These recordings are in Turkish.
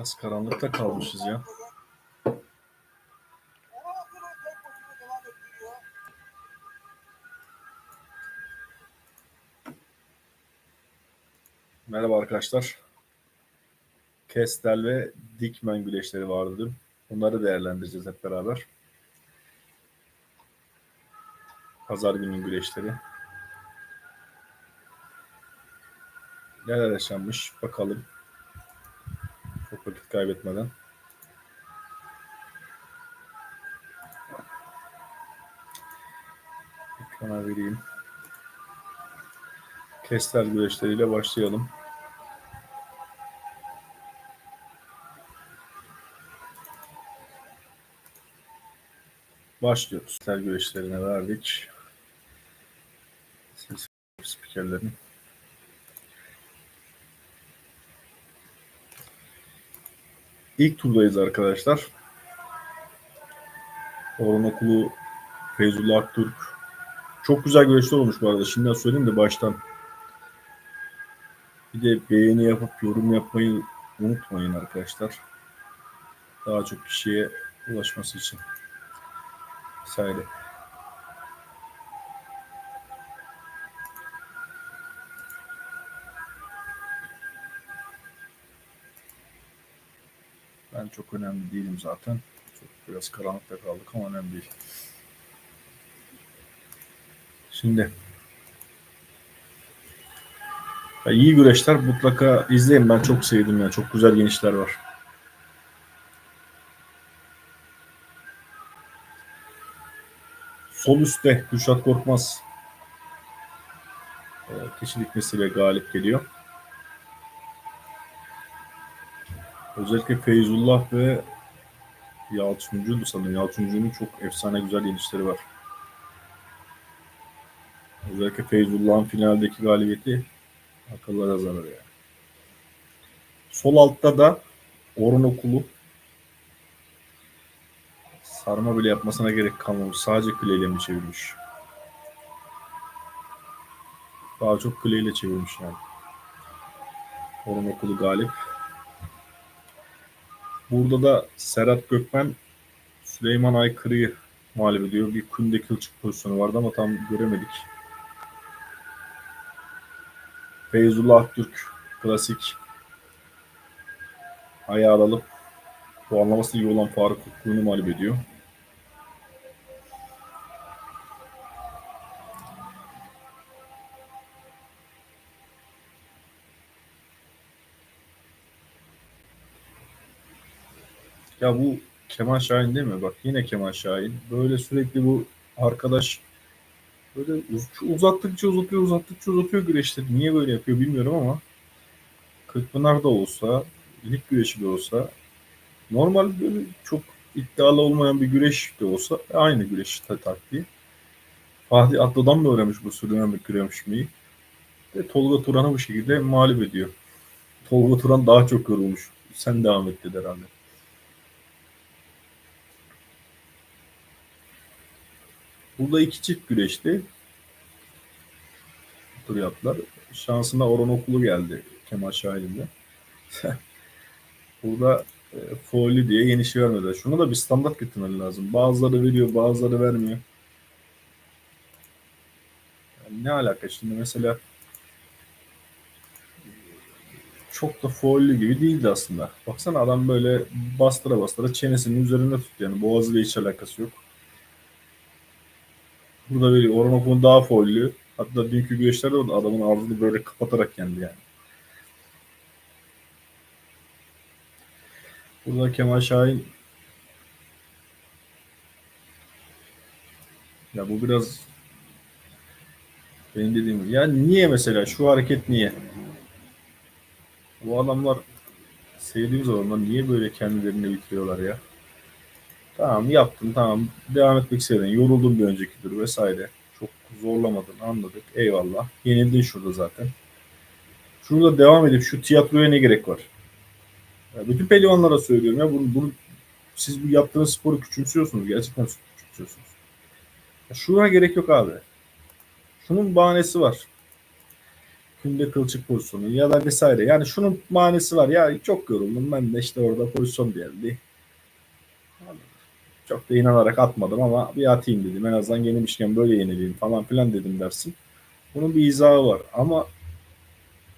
Biraz karanlıkta kalmışız ya. Merhaba arkadaşlar. Kestel ve Dikmen güreşleri vardı dün. Bunları değerlendireceğiz hep beraber. Pazar günün güreşleri. Neler yaşanmış bakalım. Çok vakit kaybetmeden. Ekrana vereyim. Kestel güreşleriyle başlayalım. Başlıyoruz. Kestel güreşlerine verdik. Ses spikerlerin. İlk turdayız arkadaşlar. Orhan Okulu, Feyzullah Aktürk. Çok güzel güreşler olmuş bu arada. Şimdiden söyleyeyim de baştan. Bir de beğeni yapıp yorum yapmayı unutmayın arkadaşlar. Daha çok kişiye ulaşması için. Vesaire. Çok önemli değilim zaten. Çok biraz karanlıkta kaldık ama önemli değil. Şimdi ya iyi güreşler mutlaka izleyin. Ben çok sevdim ya. Çok güzel genişler var. Sol üstte Kürşat Korkmaz e, kişilik mesele galip geliyor. Özellikle Feyzullah ve Yalçıncı'ydı sanırım. Yalçıncı'nın çok efsane güzel yenişleri var. Özellikle Feyzullah'ın finaldeki galibiyeti akıllara zarar yani. Sol altta da Orun Okulu sarma bile yapmasına gerek kalmamış. Sadece kuleyle mi çevirmiş? Daha çok kuleyle çevirmiş yani. Orun Okulu galip. Burada da Serhat Gökmen Süleyman Aykırı'yı mağlup ediyor. Bir kunde kılçık pozisyonu vardı ama tam göremedik. Feyzullah Türk klasik ayağı alıp puanlaması iyi olan Faruk Kutlu'nu mağlup ediyor. Ya bu Kemal Şahin değil mi? Bak yine Kemal Şahin. Böyle sürekli bu arkadaş böyle uz- uzattıkça uzatıyor, uzattıkça uzatıyor güreşleri. Niye böyle yapıyor bilmiyorum ama Kırkpınar da olsa, lig güreşi de olsa normal böyle çok iddialı olmayan bir güreş de olsa aynı güreş ta- taktiği. Fatih Atlı'dan mı öğrenmiş bu sürünemik güreşmeyi? Ve Tolga Turan'ı bu şekilde mağlup ediyor. Tolga Turan daha çok yorulmuş. Sen devam et dedi herhalde. Burada iki çift güreşti. Tur yaptılar. Şansına Orhan Okulu geldi Kemal Şahin'de. Burada e, foili diye yeniş vermediler. Şuna da bir standart getirmeleri lazım. Bazıları veriyor, bazıları vermiyor. Yani ne alaka şimdi mesela çok da foilli gibi değildi aslında. Baksana adam böyle bastıra bastıra çenesinin üzerinde tutuyor. Yani boğazıyla hiç alakası yok. Burada böyle Orhan Okulu'nun daha foilli. Hatta dünkü güreşlerde de adamın ağzını böyle kapatarak yendi yani. Burada Kemal Şahin ya bu biraz benim dediğim gibi. Ya niye mesela şu hareket niye? Bu adamlar sevdiğimiz adamlar niye böyle kendilerini bitiriyorlar ya? Tamam yaptın tamam devam etmek istedin. Yoruldun bir önceki tur vesaire. Çok zorlamadın anladık. Eyvallah. Yenildin şurada zaten. Şurada devam edip şu tiyatroya ne gerek var? Ya bütün pehlivanlara söylüyorum ya bunu, bunu siz bu yaptığınız sporu küçümsüyorsunuz. Gerçekten küçümsüyorsunuz. Ya şuna gerek yok abi. Şunun bahanesi var. Günde kılçık pozisyonu ya da vesaire. Yani şunun manesi var. Ya çok yoruldum ben de işte orada pozisyon geldi. Çok da inanarak atmadım ama bir atayım dedim. En azından yenilmişken böyle yenileyim falan filan dedim dersin. Bunun bir izahı var. Ama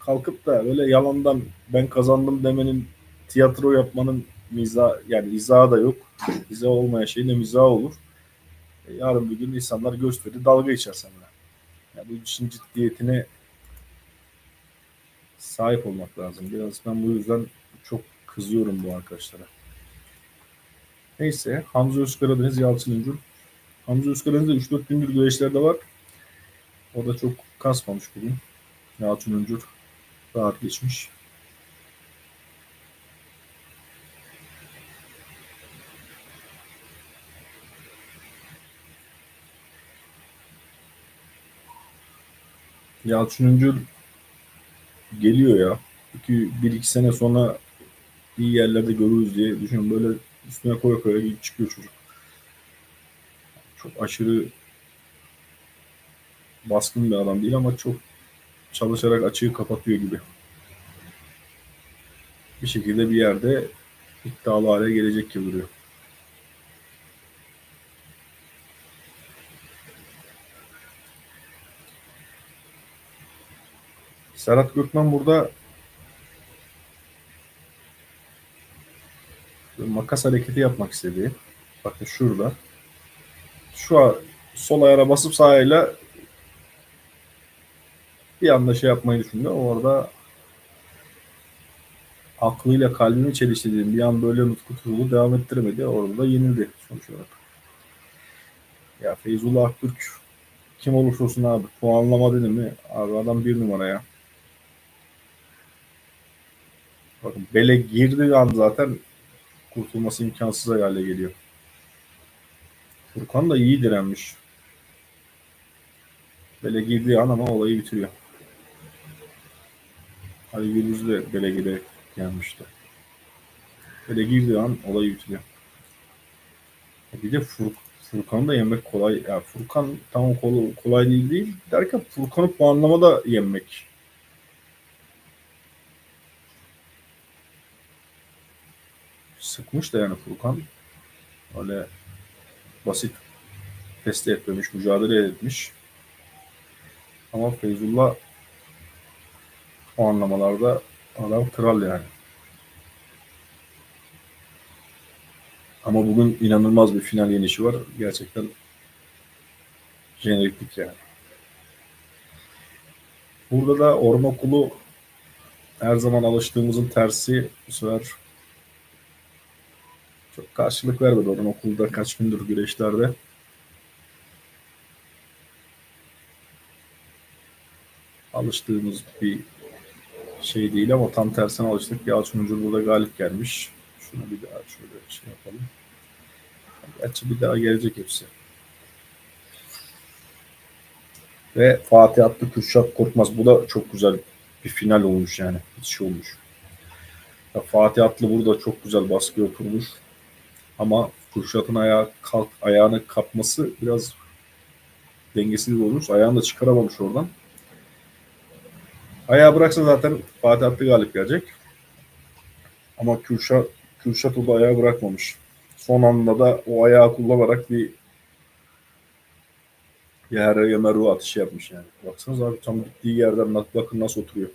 kalkıp da böyle yalandan ben kazandım demenin tiyatro yapmanın miza yani izahı da yok. İzah olmayan şeyin de mizahı olur. E, yarın bir gün insanlar gösteri dalga geçer seninle. Yani bu işin ciddiyetine sahip olmak lazım. Biraz ben bu yüzden çok kızıyorum bu arkadaşlara. Neyse Hamza Özkaradeniz Yalçın İncül. Hamza Özkaradeniz de 3-4 gündür güreşlerde var. O da çok kasmamış bugün. Yalçın Öncür rahat geçmiş. Yalçın Öncür geliyor ya. İki, bir iki sene sonra iyi yerlerde görürüz diye düşünüyorum. Böyle üstüne koya koya çıkıyor çocuk. Çok aşırı baskın bir adam değil ama çok çalışarak açığı kapatıyor gibi. Bir şekilde bir yerde iddialı hale gelecek gibi duruyor. Serhat Gökmen burada makas hareketi yapmak istediği. Bakın şurada. Şu sol ayağına basıp sağ bir anda şey yapmayı düşündü. Orada aklıyla kalbini çeliştirdiğim bir an böyle nutku tutulu devam ettiremedi. Orada da yenildi sonuç olarak. Ya Feyzullah Aktürk kim olursa olsun abi puanlama dedi mi? Abi adam bir numara ya. Bakın bele girdiği an zaten kurtulması imkansız hale geliyor. Furkan da iyi direnmiş. Bele girdiği an ama olayı bitiriyor. Ali Gürbüz de bele gire gelmişti. Bele girdiği an olayı bitiriyor. Bir de Fur Furkan'ı da yenmek kolay. Ya Furkan tam kolay, kolay değil değil derken Furkan'ı puanlamada yenmek sıkmış da yani Furkan. Öyle basit test etmemiş, mücadele etmiş. Ama Feyzullah o anlamalarda adam kral yani. Ama bugün inanılmaz bir final yenişi var. Gerçekten jeneriklik yani. Burada da Ormakulu her zaman alıştığımızın tersi bu sefer karşılık vermedi oradan okulda kaç gündür güreşlerde. Alıştığımız bir şey değil ama tam tersine alıştık. Yalçın Ucur burada galip gelmiş. Şunu bir daha şöyle şey yapalım. Gerçi bir daha gelecek hepsi. Ve Fatih Atlı Kürşat Korkmaz. Bu da çok güzel bir final olmuş yani. Hiç şey olmuş. Fatih Atlı burada çok güzel baskı oturmuş. Ama Kürşat'ın ayağı kalk, ayağını kapması biraz dengesiz olmuş. Ayağını da çıkaramamış oradan. Ayağı bıraksa zaten Fatih Atlı galip gelecek. Ama Kürşat, Kürşat o da ayağı bırakmamış. Son anda da o ayağı kullanarak bir yere yemeru atışı yapmış yani. Baksanız abi tam gittiği yerden bakın nasıl oturuyor.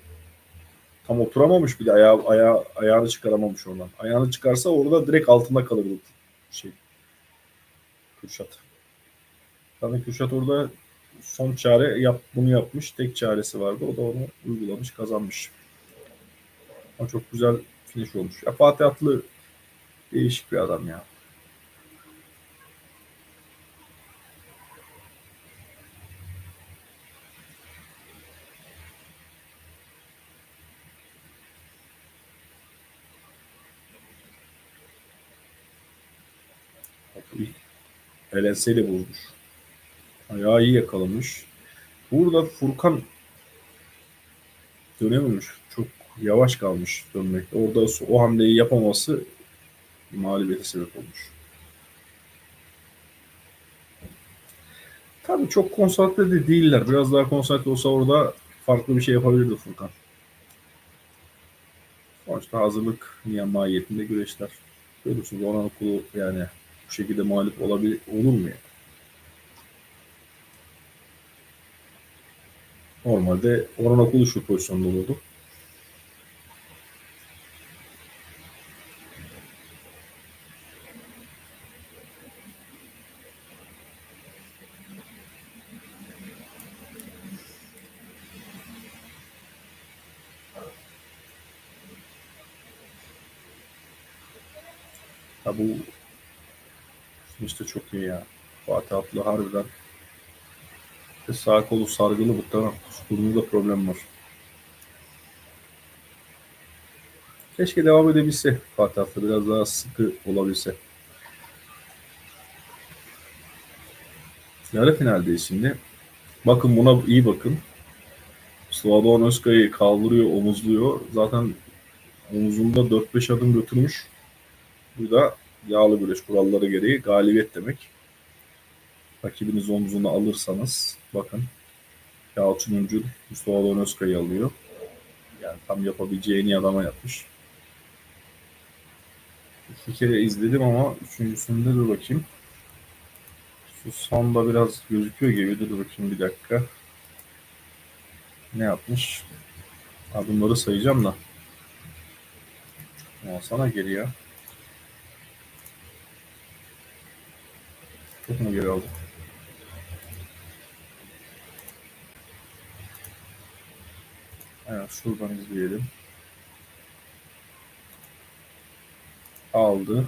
Tam oturamamış bir de ayağı, ayağı, ayağını çıkaramamış oradan. Ayağını çıkarsa orada direkt altında kalırdı şey. Kürşat. Tabii Kürşat orada son çare yap, bunu yapmış. Tek çaresi vardı. O da onu uygulamış, kazanmış. Ama çok güzel finish olmuş. Ya Fatih Atlı değişik bir adam ya. Elenseyle vurmuş. Ayağı iyi yakalamış. Burada Furkan dönememiş. Çok yavaş kalmış dönmekte. Orada o hamleyi yapamaması mağlubiyete sebep olmuş. Tabii çok konsantre de değiller. Biraz daha konsantre olsa orada farklı bir şey yapabilirdi Furkan. Sonuçta hazırlık nihayetinde güreşler. Görüyorsunuz Orhan Okulu yani bu şekilde mağlup olabilir, olur mu ya? Normalde Orhan Okulu şu pozisyonda olurdu. Bu iyi ya. Fatih Atlı harbiden ve sağ kolu sargılı muhtemelen burnunda problem var. Keşke devam edebilse Fatih Atlı biraz daha sıkı olabilse. Yarı finaldeyiz şimdi. Bakın buna iyi bakın. Slavon Özkay'ı kaldırıyor, omuzluyor. Zaten omuzunda 4-5 adım götürmüş. Bu da yağlı güreş kuralları gereği galibiyet demek. Rakibiniz omzuna alırsanız bakın Yalçın Üncül Mustafa Donözka'yı alıyor. Yani tam yapabileceği en adama yapmış. İki kere izledim ama üçüncüsünde dur bakayım. Şu sonda biraz gözüküyor gibi. Dur bakayım bir dakika. Ne yapmış? Adımları sayacağım da. Alsana geri ya. Çok mu geri aldım? Evet, şuradan izleyelim. Aldı.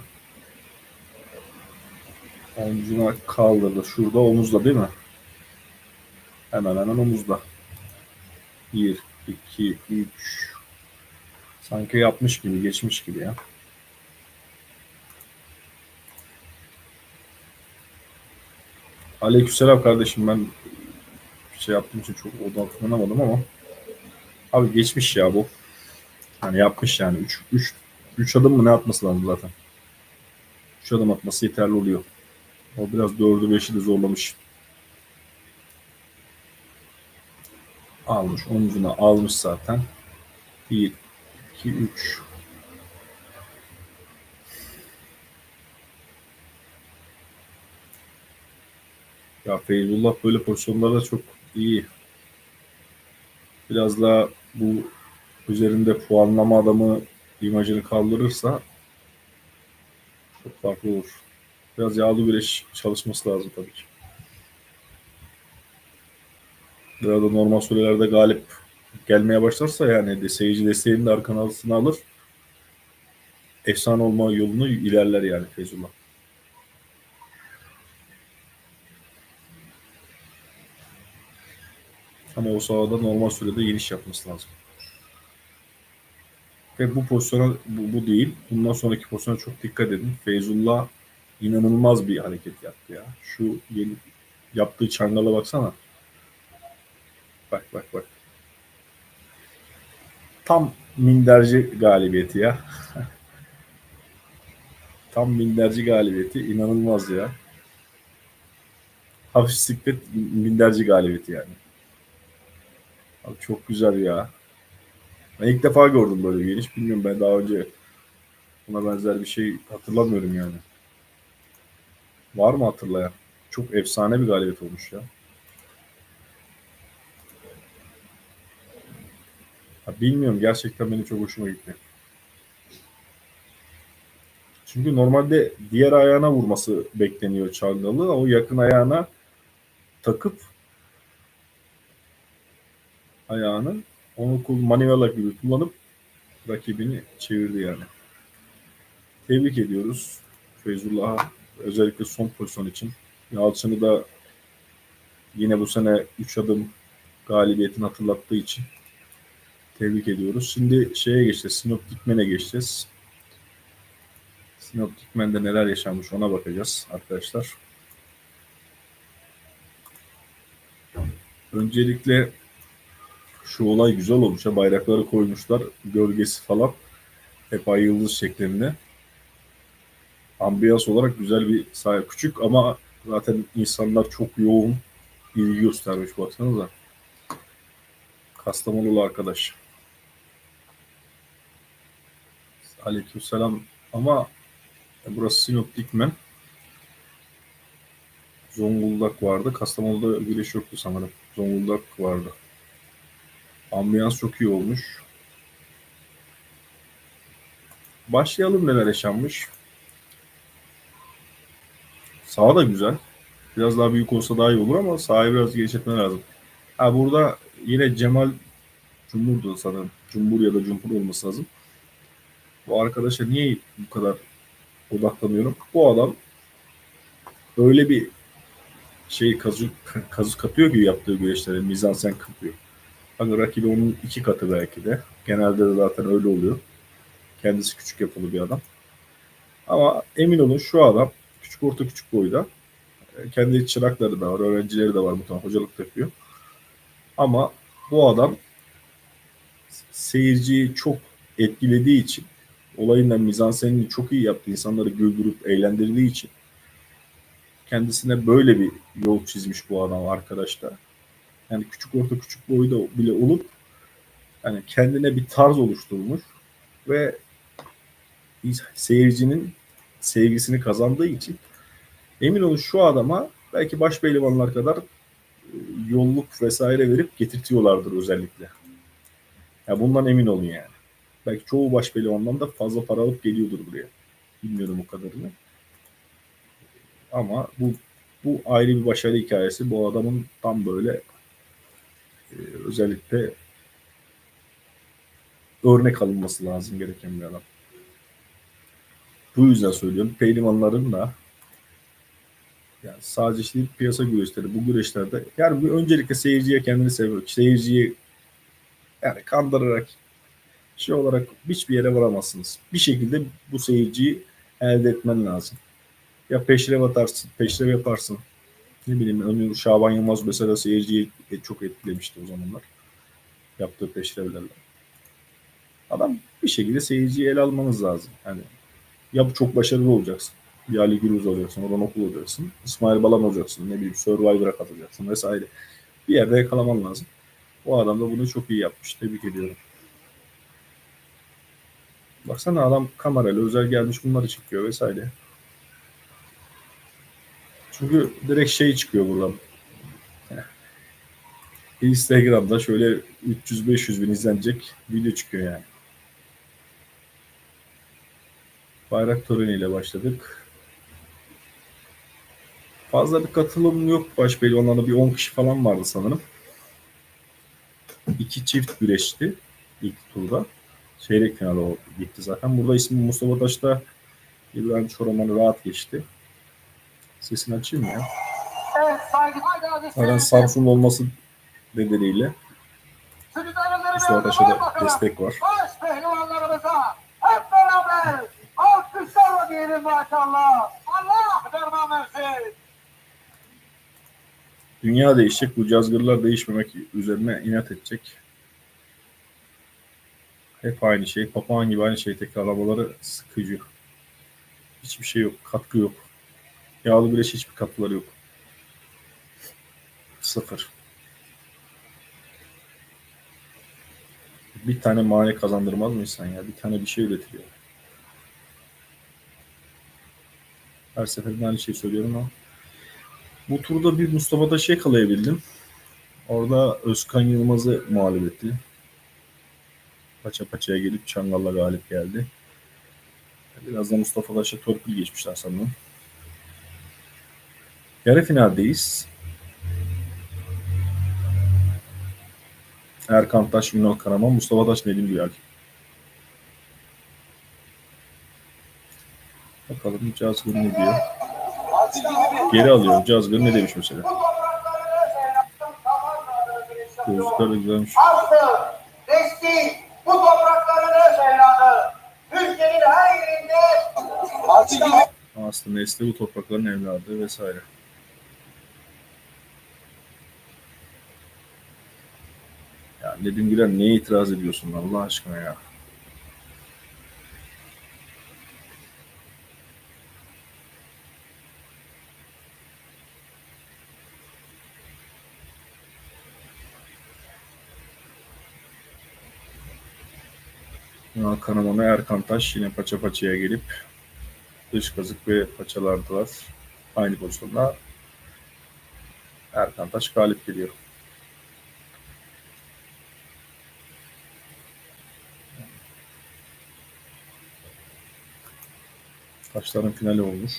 Omzuna kaldırdı. Şurada omuzda değil mi? Hemen hemen omuzda. 1, 2, 3. Sanki yapmış gibi, geçmiş gibi ya. Aleykümselam kardeşim ben şey yaptığım için çok odaklanamadım ama abi geçmiş ya bu. Hani yapmış yani 3 3 3 adım mı ne atması lazım zaten. 3 adım atması yeterli oluyor. O biraz 4'ü 5'i de zorlamış. Almış omzuna almış zaten. 1 2 3 Ya Feyzullah böyle pozisyonlarda çok iyi. Biraz daha bu üzerinde puanlama adamı imajını kaldırırsa çok farklı olur. Biraz yağlı güreş çalışması lazım tabii ki. Biraz da normal sürelerde galip gelmeye başlarsa yani de seyirci desteğini de arkana altına alır. Efsane olma yolunu ilerler yani Feyzullah. Ama o sahada normal sürede geniş yapması lazım. Ve bu pozisyona bu, bu değil. Bundan sonraki pozisyona çok dikkat edin. Feyzullah inanılmaz bir hareket yaptı ya. Şu yeni yaptığı çangala baksana. Bak bak bak. Tam minderci galibiyeti ya. Tam minderci galibiyeti. inanılmaz ya. Hafif siklet minderci galibiyeti yani. Abi çok güzel ya. Ben ilk defa gördüm böyle bir geliş. Bilmiyorum ben daha önce buna benzer bir şey hatırlamıyorum yani. Var mı hatırlayan? Çok efsane bir galibiyet olmuş ya. Ha, bilmiyorum gerçekten benim çok hoşuma gitti. Çünkü normalde diğer ayağına vurması bekleniyor Çangalı. O yakın ayağına takıp ayağını onu kul manivela gibi kullanıp rakibini çevirdi yani. Tebrik ediyoruz Feyzullah'a özellikle son pozisyon için. Yalçın'ı da yine bu sene 3 adım galibiyetini hatırlattığı için tebrik ediyoruz. Şimdi şeye geçeceğiz. Sinop Dikmen'e geçeceğiz. Sinop Dikmen'de neler yaşanmış ona bakacağız arkadaşlar. Öncelikle şu olay güzel olmuş. Ya, bayrakları koymuşlar. Gölgesi falan. Hep ay yıldız şeklinde. Ambiyans olarak güzel bir sahip. Küçük ama zaten insanlar çok yoğun ilgi göstermiş baksanıza. Kastamonulu arkadaş. Aleykümselam ama burası Sinop Dikmen. Zonguldak vardı. Kastamonu'da güneş yoktu sanırım. Zonguldak vardı. Ambiyans çok iyi olmuş. Başlayalım neler yaşanmış. Saha da güzel. Biraz daha büyük olsa daha iyi olur ama sahayı biraz genişletme lazım. Ha burada yine Cemal Cumhur'du sanırım. Cumhur ya da Cumhur olması lazım. Bu arkadaşa niye bu kadar odaklanıyorum? Bu adam öyle bir şey kazı, kazı katıyor ki yaptığı güreşlere mizansen katıyor. Hani rakibi onun iki katı belki de. Genelde de zaten öyle oluyor. Kendisi küçük yapılı bir adam. Ama emin olun şu adam küçük orta küçük boyda. Kendi çırakları da var, öğrencileri de var muhtemelen hocalık yapıyor. Ama bu adam seyirciyi çok etkilediği için olayın da mizansenini çok iyi yaptı. insanları güldürüp eğlendirdiği için kendisine böyle bir yol çizmiş bu adam arkadaşlar. Yani küçük orta küçük boyda bile olup yani kendine bir tarz oluşturmuş ve seyircinin sevgisini kazandığı için emin olun şu adama belki baş pehlivanlar kadar e, yolluk vesaire verip getirtiyorlardır özellikle. Ya bundan emin olun yani. Belki çoğu baş pehlivandan da fazla para alıp geliyordur buraya. Bilmiyorum o kadarını. Ama bu bu ayrı bir başarı hikayesi. Bu adamın tam böyle özellikle örnek alınması lazım gereken bir adam. Bu yüzden söylüyorum. Pehlivanların da yani sadece işte piyasa güreşleri bu güreşlerde yani bu öncelikle seyirciye kendini seviyor. Seyirciyi yani kandırarak şey olarak hiçbir yere varamazsınız. Bir şekilde bu seyirciyi elde etmen lazım. Ya peşrev atarsın, peşrev yaparsın. Ne bileyim örneğin Şaban Yılmaz mesela seyirciyi çok etkilemişti o zamanlar. Yaptığı peşrevlerle. Adam bir şekilde seyirciyi ele almanız lazım. Yani ya çok başarılı olacaksın. Bir Ali Gürüz olacaksın, oradan okul olacaksın. İsmail Balan olacaksın, ne bileyim Survivor'a katılacaksın vesaire. Bir yerde yakalaman lazım. O adam da bunu çok iyi yapmış. Tebrik ediyorum. Baksana adam kamerayla özel gelmiş bunları çekiyor vesaire. Çünkü direkt şey çıkıyor buradan. Instagram'da şöyle 300-500 bin izlenecek video çıkıyor yani. Bayrak töreniyle başladık. Fazla bir katılım yok baş pehlivanlarda bir 10 kişi falan vardı sanırım. İki çift güreşti ilk turda. Çeyrek finale gitti zaten. Burada ismi Mustafa Taş'ta İbrahim Çoraman'ı rahat geçti. Sesini açayım mı ya? Zaten Samsun olması nedeniyle Mustafa Taş'a da destek var. Baş pehlivanlarımıza hep beraber alkışlarla diyelim maşallah. Allah derman versin. Dünya değişecek. Bu cazgırlar değişmemek üzerine inat edecek. Hep aynı şey. Papağan gibi aynı şey tekrarlamaları sıkıcı. Hiçbir şey yok. Katkı yok. Yağlı güreş hiçbir katkıları yok. Sıfır. Bir tane mane kazandırmaz mı insan ya? Bir tane bir şey üretiliyor. Her seferinde aynı şeyi söylüyorum ama bu turda bir Mustafa Taş'ı yakalayabildim. Orada Özkan Yılmaz'ı mağlup etti. Paça paçaya gelip Çangal'la galip geldi. Biraz da Mustafa Taş'a torpil geçmişler sanırım. Yarı finaldeyiz. Erkan Taş, Ünal Karaman, Mustafa Taş, Nedim Güler. Bakalım Cazgır ne diyor? Geri alıyor. Cazgır ne demiş mesela? Gözlükler de güzelmiş. Aslı, Desti, bu toprakların öz evladı. Ülkenin her yerinde Aslı Nesli bu toprakların evladı vesaire. Ya Nedim Güler neye itiraz ediyorsun Allah aşkına ya? Ünal Kanaman'a Erkan Taş yine paça paçaya gelip dış kazık ve paçalardılar. Aynı pozisyonda Erkan Taş galip geliyor. Taşların finali olmuş.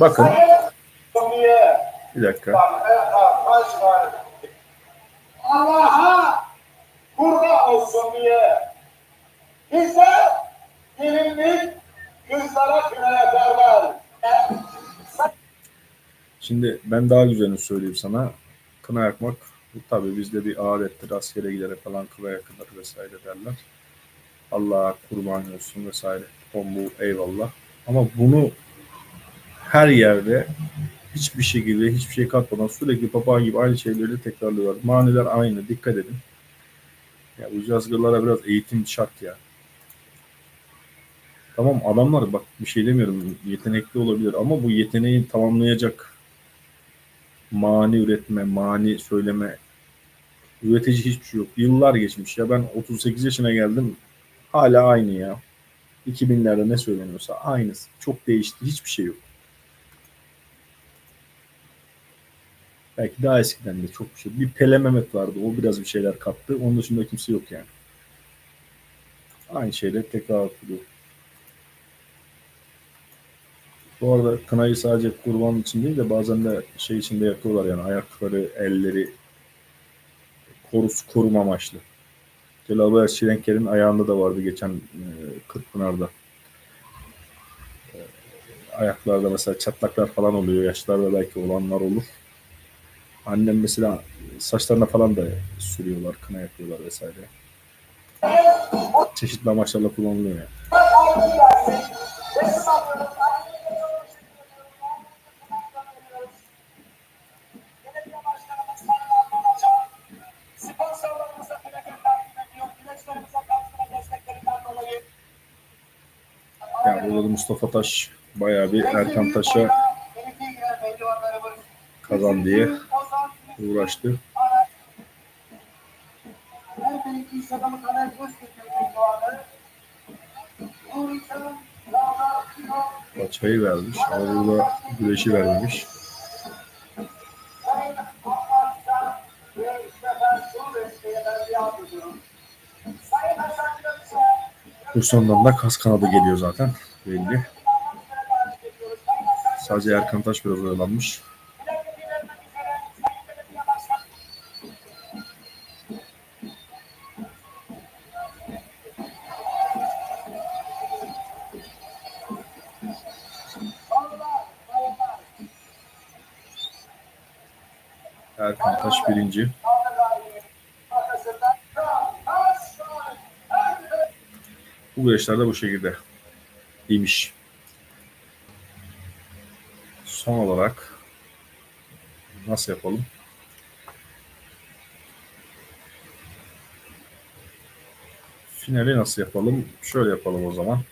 Bakın bir dakika. Allah'a kurban olsun diye. Bize gelinlik kızlara kınaya derler. Şimdi ben daha güzelini söyleyeyim sana. Kına yakmak bu tabii bizde bir adettir. Askere giderek falan kına yakılır vesaire derler. Allah'a kurban olsun vesaire. On bu eyvallah. Ama bunu her yerde hiçbir şekilde hiçbir şey katmadan sürekli papağan gibi aynı şeyleri tekrarlıyorlar. Maniler aynı. Dikkat edin. Ya bu cazgırlara biraz eğitim şart ya. Tamam adamlar bak bir şey demiyorum yetenekli olabilir ama bu yeteneği tamamlayacak mani üretme, mani söyleme üretici hiçbir şey yok. Yıllar geçmiş ya ben 38 yaşına geldim hala aynı ya. 2000'lerde ne söyleniyorsa aynısı. Çok değişti. Hiçbir şey yok. Belki daha eskiden de çok bir şey. Bir Pele Mehmet vardı. O biraz bir şeyler kattı. Onun dışında kimse yok yani. Aynı şeyler tekrar yapılıyor. Bu arada kınayı sadece kurban için değil de bazen de şey için de yakıyorlar yani ayakları, elleri korus, koruma amaçlı. Celal Bayar Şirenker'in ayağında da vardı geçen e, Kırkpınar'da. E, ayaklarda mesela çatlaklar falan oluyor. Yaşlarda belki olanlar olur. Annem mesela saçlarına falan da sürüyorlar, kına yapıyorlar vesaire. Çeşitli amaçlarla kullanılıyor yani. Burada da Mustafa Taş bayağı bir Erkan Taş'a kazan diye uğraştı. Paçayı vermiş ama burada güreşi vermemiş. Bu sondan da kas kanadı geliyor zaten belli. Sadece Erkan Taş biraz oyalanmış. Erkan Taş birinci. Bu güreşler bu şekilde. İyiymiş. Son olarak nasıl yapalım? Finali nasıl yapalım? Şöyle yapalım o zaman.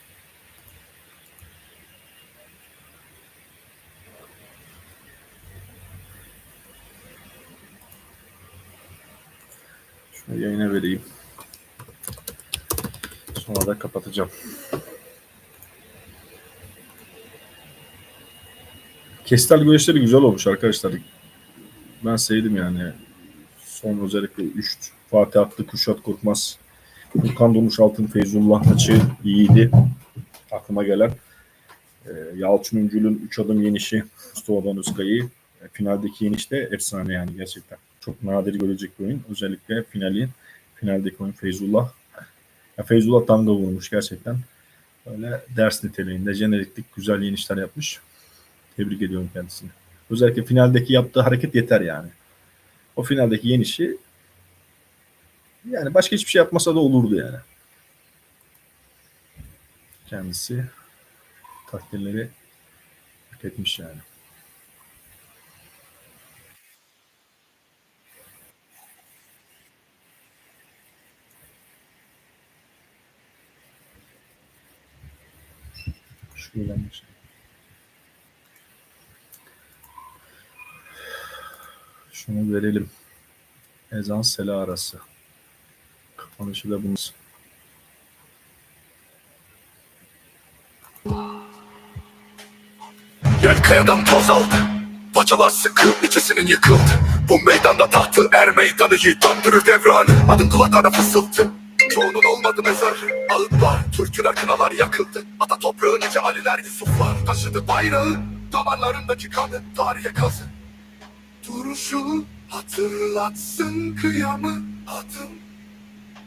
Şunu yayına vereyim. Sonra da kapatacağım. Kestel güreşleri güzel olmuş arkadaşlar. Ben sevdim yani. Son özellikle 3 Fatih Atlı, Kürşat Korkmaz, Furkan Durmuş Altın, Feyzullah maçı iyiydi. Aklıma gelen. E, Yalçın Üncül'ün 3 adım yenişi Mustafa Danıskay'ı e, finaldeki yeniş de efsane yani gerçekten. Çok nadir görecek bir oyun. Özellikle finalin finaldeki oyun Feyzullah. Ya Feyzullah damga vurmuş gerçekten. Böyle ders niteliğinde jeneriklik güzel yenişler yapmış. Tebrik ediyorum kendisini. Özellikle finaldeki yaptığı hareket yeter yani. O finaldeki yenişi yani başka hiçbir şey yapmasa da olurdu yani. Kendisi takdirleri hak etmiş yani. Şuradan başlayalım. Şunu verelim. Ezan sela arası. Kapanışı da bunun. Yer kayadan toz aldı Paçalar sıkı ikisinin yıkıldı. Bu meydanda tahtı er meydanı yiğit döndürür devranı Adın kulaklara fısıltı. Çoğunun olmadı mezar. Ağıtlar, türküler, kınalar yakıldı. Ata toprağı nice Aliler, Yusuflar Taşıdı bayrağı. Damarlarındaki kanı tarihe kazı Duruşu hatırlatsın kıyamı Adım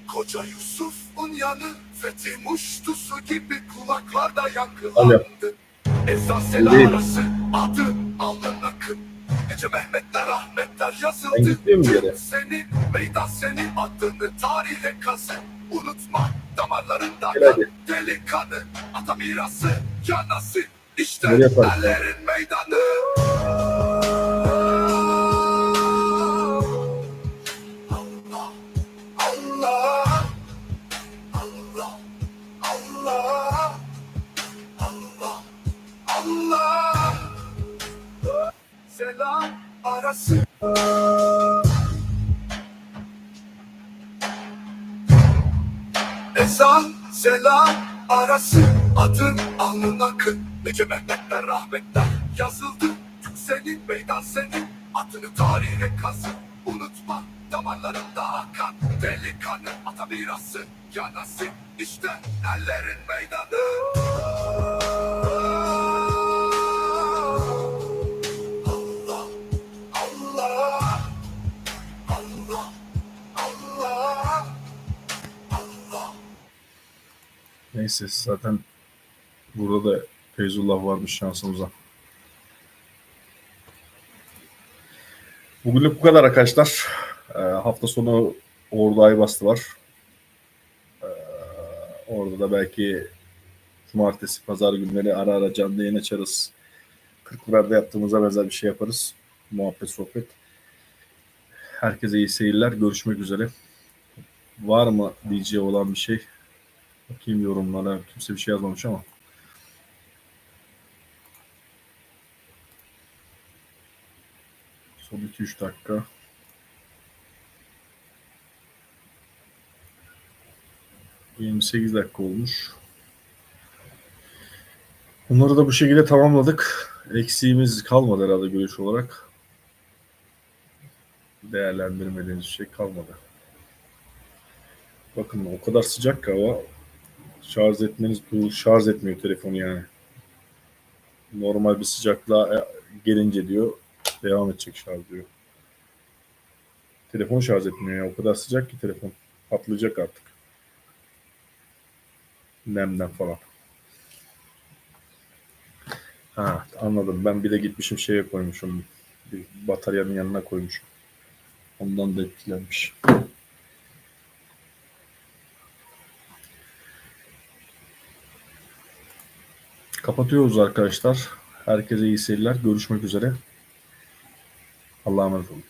Koca Yusuf'un yanı Fethi muştusu gibi kulaklarda yankılandı. Değil. sela arası adı alnın akın Ece Mehmetler Ahmetler yazıldı. Yere? Seni meydan seni adını tarihe kazı Unutma damarlarında Gel hadi. deli kanı Ata mirası canası işte ellerin arası Ezan selam arası Adın alnın akın Nece Mehmetler rahmetler yazıldı. Senin meydan senin Adını tarihe kazı. Unutma damarlarında akan. Deli kanı ata mirası Yanası. İşte ellerin meydanı Neyse zaten burada da Feyzullah varmış şansımıza. Bugünlük bu kadar arkadaşlar. Ee, hafta sonu Ordu Aybastı var. Ee, orada da belki cumartesi, pazar günleri ara ara canlı yayın açarız. Kırklar'da yaptığımıza benzer bir şey yaparız. Muhabbet, sohbet. Herkese iyi seyirler. Görüşmek üzere. Var mı diyeceği olan bir şey? Bakayım yorumlara. Kimse bir şey yazmamış ama. Son 2-3 dakika. ...28 dakika olmuş. Bunları da bu şekilde tamamladık. Eksiğimiz kalmadı herhalde görüş olarak. Değerlendirmediğimiz şey kalmadı. Bakın o kadar sıcak ki hava şarj etmeniz bu şarj etmiyor telefonu yani. Normal bir sıcaklığa e, gelince diyor devam edecek şarj diyor. Telefon şarj etmiyor ya. O kadar sıcak ki telefon. Patlayacak artık. Nemden falan. Ha anladım. Ben bir de gitmişim şeye koymuşum. Bir bataryanın yanına koymuşum. Ondan da etkilenmiş. Kapatıyoruz arkadaşlar. Herkese iyi seyirler. Görüşmek üzere. Allah'a emanet olun.